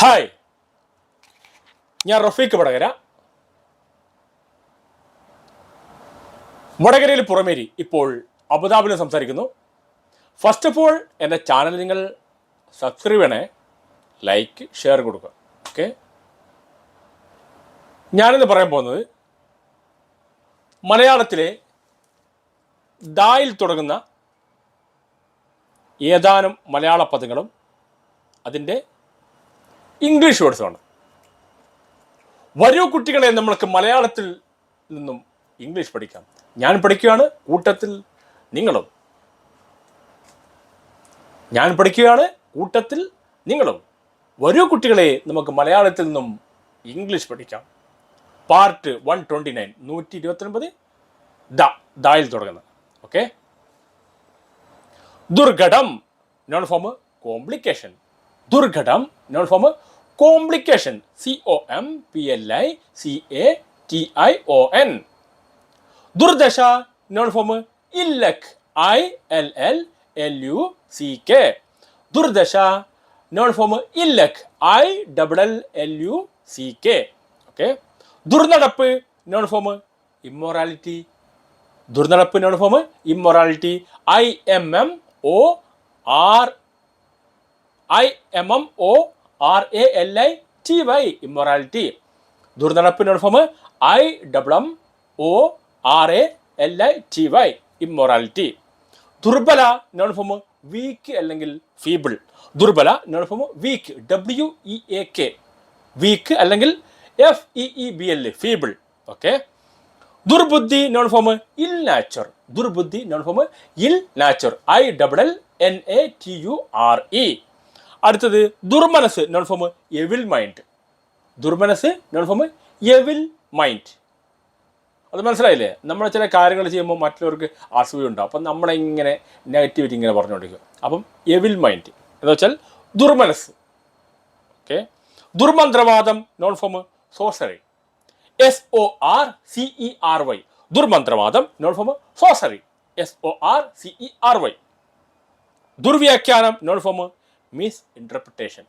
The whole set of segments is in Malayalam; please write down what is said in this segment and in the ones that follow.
ഹായ്. ഞാൻ റഫീഖ് വടകര. വടകരയിൽ പുറമേരി ഇപ്പോൾ അബുദാബിൽ സംസാരിക്കുന്നു. ഫസ്റ്റ് ഓഫ് ഓൾ എന്റെ ചാനൽ നിങ്ങൾ സബ്സ്ക്രൈബ് ചെയ്യണേ ലൈക്ക് ഷെയർ കൊടുക്കുക. ഓക്കെ ഞാനിന്ന് പറയാൻ പോകുന്നത് മലയാളത്തിലെ ദായിൽ തുടങ്ങുന്ന ഏതാനും മലയാള പദങ്ങളും അതിന്റെ ഇംഗ്ലീഷ് വേർഡ്സാണ് വരൂ കുട്ടികളെ നമ്മൾക്ക് മലയാളത്തിൽ നിന്നും ഇംഗ്ലീഷ് പഠിക്കാം. ഞാൻ പഠിക്കുകയാണ് കൂട്ടത്തിൽ നിങ്ങളും. ഞാൻ പഠിക്കുകയാണ് കൂട്ടത്തിൽ നിങ്ങളും. വരൂ കുട്ടികളെ നമുക്ക് മലയാളത്തിൽ നിന്നും ഇംഗ്ലീഷ് പഠിക്കാം. പാർട്ട് വൺ ട്വന്റി നയൻ നൂറ്റി ഇരുപത്തൊൻപത് ദ ദായിൽ തുടങ്ങുന്നത് ഓക്കെ ദുർഘടം noun form complication ദുർഘടം noun form complication C O M P L I C A T I O N ദുർദശ noun form ill luck I L L L U C K ദുർദശ noun form ill luck I double L L U C K okay ദുർനടപ്പ് noun form immorality ദുർനടപ്പ് noun form immorality I M M O R A L I T Y A L I T Y immorality ദുർനടപ്പ് noun form I double M O R A L I T Y immorality ദുർബല നോൺ വീക്ക് അല്ലെങ്കിൽ ഫീബിൾ ദുർബല noun weak W E A K weak അല്ലെങ്കിൽ F E E B L feeble okay ദുർബുദ്ധി noun form ill nature ദുർബുദ്ധി noun form ill nature I double L N A T U R E അടുത്തത് ദുർമനസ് നോൺ ഫോം എവിൽ മൈൻഡ് ദുർമനസ് നോൺ ഫോം എവിൽ മൈൻഡ് അത് മനസ്സിലായില്ലേ? നമ്മൾ ചില കാര്യങ്ങൾ ചെയ്യുമ്പോൾ മറ്റുള്ളവർക്ക് അസൂയുണ്ടാവും. അപ്പം നമ്മളിങ്ങനെ നെഗറ്റിവിറ്റി ഇങ്ങനെ പറഞ്ഞുകൊണ്ടിരിക്കും. അപ്പം എവിൽ മൈൻഡ് എന്ന് വെച്ചാൽ ദുർമനസ്. Okay? ദുർമന്ത്രവാദം noun form sorcery S O R C E R Y ദുർമന്ത്രവാദം noun form sorcery S O R C E R Y ദുർവ്യാഖ്യാനം നോൺ ഫോം മിസ് ഇന്റർപ്രിട്ടേഷൻ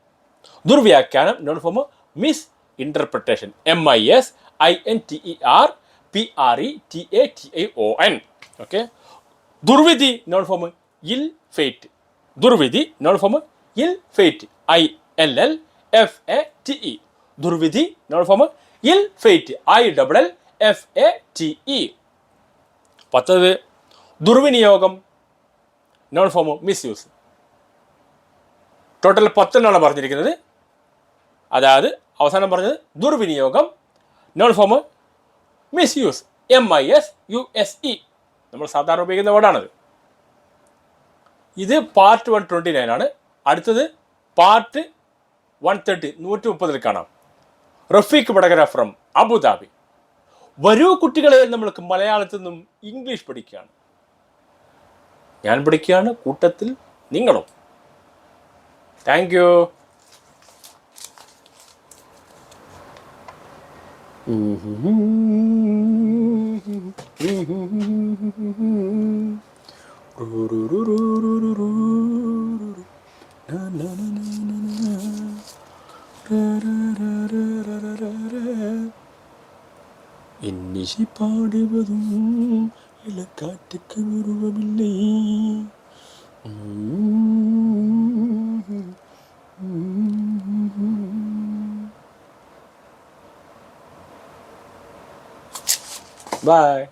ദുർവ്യാഖ്യാനം noun form misinterpretation M I S I N T E R P R E T A T I O N okay ദുർവിധി noun form ill fate ദുർവിധി noun form ill fate I L L F A T E ദുർവിധി noun form ill fate I double L F A T E പത്തത് ദുർവിനിയോഗം നോൺ ഫോം മിസ്യൂസ് ടോട്ടൽ പത്തെണ്ണമാണ് പറഞ്ഞിരിക്കുന്നത്. അതായത് അവസാനം പറഞ്ഞത് ദുർവിനിയോഗം noun form misuse M I S U S E നമ്മൾ സാധാരണ ഉപയോഗിക്കുന്ന വേർഡാണത്. ഇത് പാർട്ട് വൺ ട്വന്റി നയൻ ആണ്. അടുത്തത് പാർട്ട് വൺ തേർട്ടി നൂറ്റി മുപ്പതിൽ കാണാം. Rafeeq Vadakara from Abu Dhabi. വരൂ കുട്ടികളെ നമ്മൾക്ക് മലയാളത്തിൽ നിന്നും ഇംഗ്ലീഷ് പഠിക്കുകയാണ്. ഞാൻ പഠിക്കുകയാണ് കൂട്ടത്തിൽ നിങ്ങളും. தேங்க்யூ இன்னிசை பாடுவதும் இலக்காட்டுக்கு உருவமில்லை Bye.